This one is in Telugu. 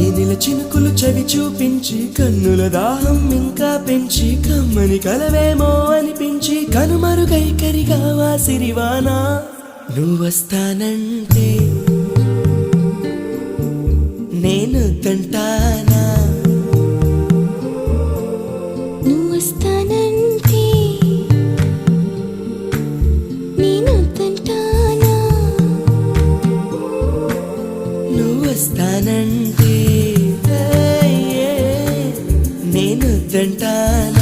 వీధిల చినుకులు చవి చూపించి కన్నుల దాహం ఇంకా పెంచి కమ్మని కలవేమో అనిపించి కనుమరుగై కరిగా వాసిరివానా నువ్వొస్తానంటే నేను వస్తానంటే నేను తంటానా